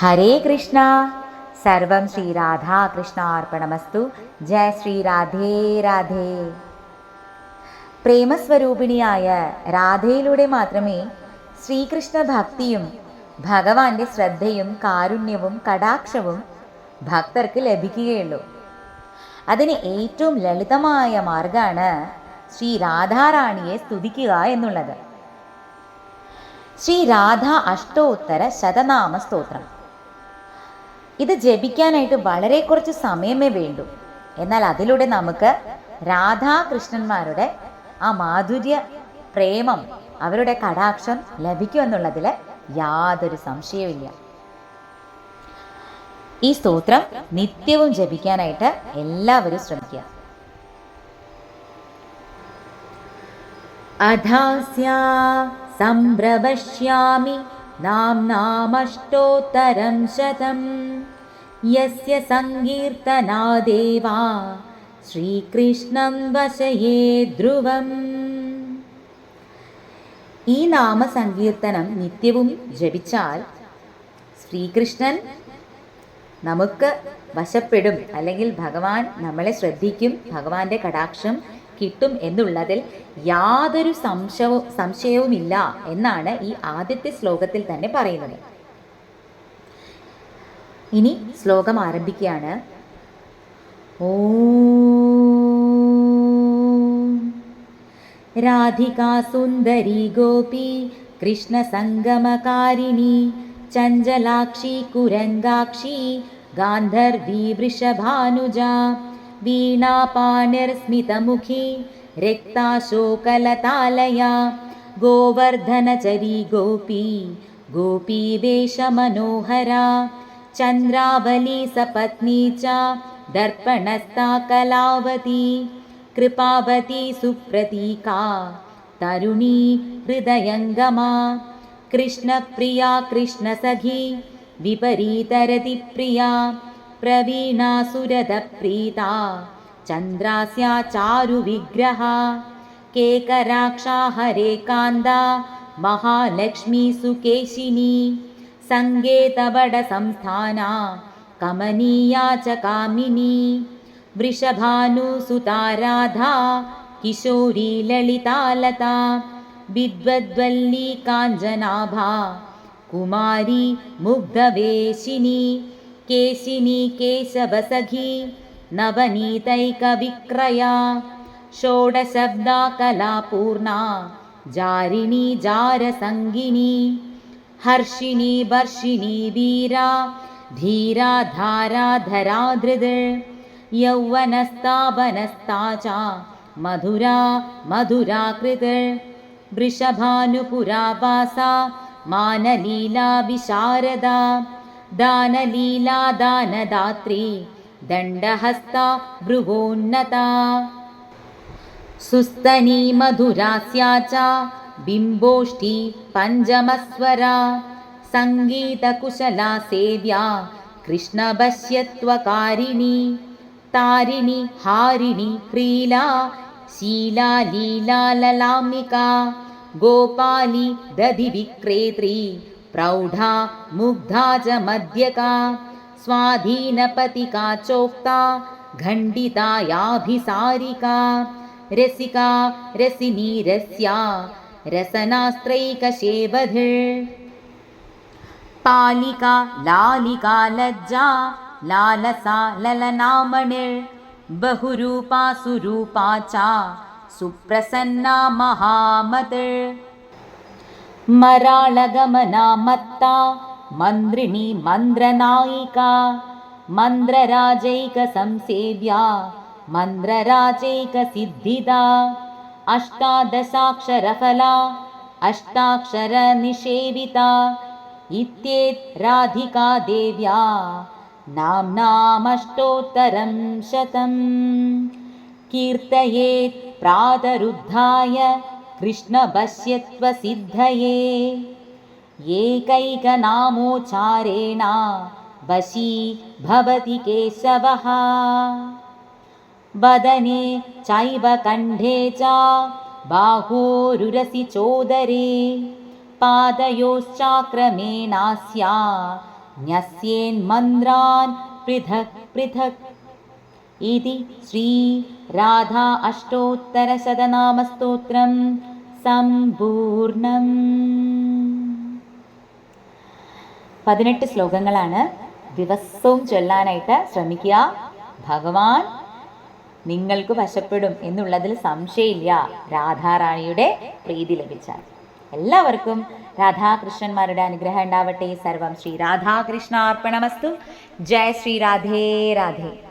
ഹരേ കൃഷ്ണ. സർവം ശ്രീ രാധാകൃഷ്ണാർപ്പണമസ്തു. ജയ ശ്രീ രാധേ രാധേ. പ്രേമസ്വരൂപിണിയായ രാധയിലൂടെ മാത്രമേ ശ്രീകൃഷ്ണ ഭക്തിയും ഭഗവാന്റെ ശ്രദ്ധയും കാരുണ്യവും കടാക്ഷവും ഭക്തർക്ക് ലഭിക്കുകയുള്ളൂ. അതിന് ഏറ്റവും ലളിതമായ മാർഗമാണ് ശ്രീ രാധാറാണിയെ സ്തുതിക്കുക എന്നുള്ളത്. ശ്രീ രാധ അഷ്ടോത്തര ശതനാമ സ്തോത്രം. ഇത് ജപിക്കാനായിട്ട് വളരെ കുറച്ച് സമയമേ വേണ്ടൂ. എന്നാൽ അതിലൂടെ നമുക്ക് രാധാകൃഷ്ണന്മാരുടെ ആ മാധുര്യ പ്രേമം അവരുടെ കടാക്ഷം ലഭിക്കുമെന്നുള്ളതിൽ യാതൊരു സംശയവുമില്ല ഈ സ്തോത്രം നിത്യവും ജപിക്കാനായിട്ട് എല്ലാവരും ശ്രമിക്കുക. അധാസ്യാ സംഭ്രമശ്യാമി नाम्नामष्टोत्तरं शतं यस्य सङ्कीर्तनादेवा ശ്രീകൃഷ്ണം വശയേ ധ്രുവം ഈ നാമസങ്കീർത്തനം നിത്യവും ജപിച്ചാൽ ശ്രീകൃഷ്ണൻ നമുക്ക് വശപ്പെടും അല്ലെങ്കിൽ ഭഗവാൻ നമ്മളെ ശ്രദ്ധിക്കും ഭഗവാന്റെ കടാക്ഷം കിട്ടും എന്നുള്ളതിൽ യാതൊരു സംശയവും സംശയവുമില്ല എന്നാണ് ഈ ആദ്യത്തെ ശ്ലോകത്തിൽ തന്നെ പറയുന്നത്. ഇനി ശ്ലോകം ആരംഭിക്കുകയാണ്. ഓധികാസുന്ദരി രാധികാ സുന്ദരി ഗോപി കൃഷ്ണസംഗമകാരിണി ചഞ്ചലാക്ഷി കുരങ്കാക്ഷി ഗാന്ധർവീ വൃഷഭാനുജാ वीणापाणिर्स्मितमुखी रिक्ताशोकलतालया गोवर्धनचरी गोपी गोपी वेशमनोहरा चन्द्रावली सपत्नी च दर्पणस्था कलावती कृपावती सुप्रतीका तरुणी हृदयङ्गमा कृष्णप्रिया कृष्णसखी विपरीतरतिप्रिया प्रवीणासुरदप्रीता चन्द्रास्या चारुविग्रहा केकराक्षा हरेकान्दा महालक्ष्मी सुकेशिनी सङ्गेतबडसंस्थाना कमनीया च कामिनी वृषभानुसुता राधा किशोरी ललितालता विद्वद्वल्ली काञ्जनाभा कुमारी मुग्धवेशिनी केशिनी केशवसखी नवनीतैकविक्रया षोडशब्दा कलापूर्णा जारिणी जारसङ्गिनी हर्षिणी वर्षिणी वीरा धीरा धाराधरा धृद् च मधुरा वृषभानुपुरा वासा मानलीला विशारदा दानलीला दानदात्री दण्डहस्ता भ्रुवोन्नता सुस्तनी मधुरास्या च बिम्बोष्ठी पञ्चमस्वरा सङ्गीतकुशला सेव्या कृष्णभस्यत्वकारिणी तारिणी हारिणी क्रीला शीला लीला ललामिका गोपाली दधिविक्रेत्री प्रौढा मुग्धा च मध्यका स्वाधीनपतिका चोक्ता घण्डितायाभिसारिका रसिका रसिनी रस्या रसनास्त्रैकशेबधिर्। पालिका लालिका लज्जा लालसा ललनामणिर् बहुरूपा सुरूपा च सुप्रसन्ना महामतिर् मराळगमना मत्ता मन्द्रिणी मन्द्रनायिका मन्द्रराजैकसंसेव्या मन्द्रराजैकसिद्धिदा अष्टादशाक्षरफला अष्टाक्षरनिषेविता इत्येत् राधिका देव्या नाम्नामष्टोत्तरं शतं कीर्तयेत् प्रातरुद्धाय कृष्णभस्यत्वसिद्धये एकैकनामोच्चारेण वशी भवति केशवः। वदने चैव कण्ठे च बाहोरुरसि चोदरे। पादयोश्चाक्रमेणास्या न्यस्येन्मन्द्रान् पृथक् पृथक्। इति श्रीराधा अष्टोत्तरशतनामस्तोत्रं സമ്പൂർണം. പതിനെട്ട് ശ്ലോകങ്ങളാണ് ദിവസവും ചൊല്ലാനായിട്ട് ശ്രമിക്കുക. ഭഗവാൻ നിങ്ങൾക്ക് വശപ്പെടും എന്നുള്ളതിൽ സംശയമില്ല. രാധാറാണിയുടെ പ്രീതി ലഭിച്ചാൽ. എല്ലാവർക്കും രാധാകൃഷ്ണന്മാരുടെ അനുഗ്രഹം ഉണ്ടാവട്ടെ. സർവം ശ്രീ രാധാകൃഷ്ണ ജയ ശ്രീ രാധേ രാധേ.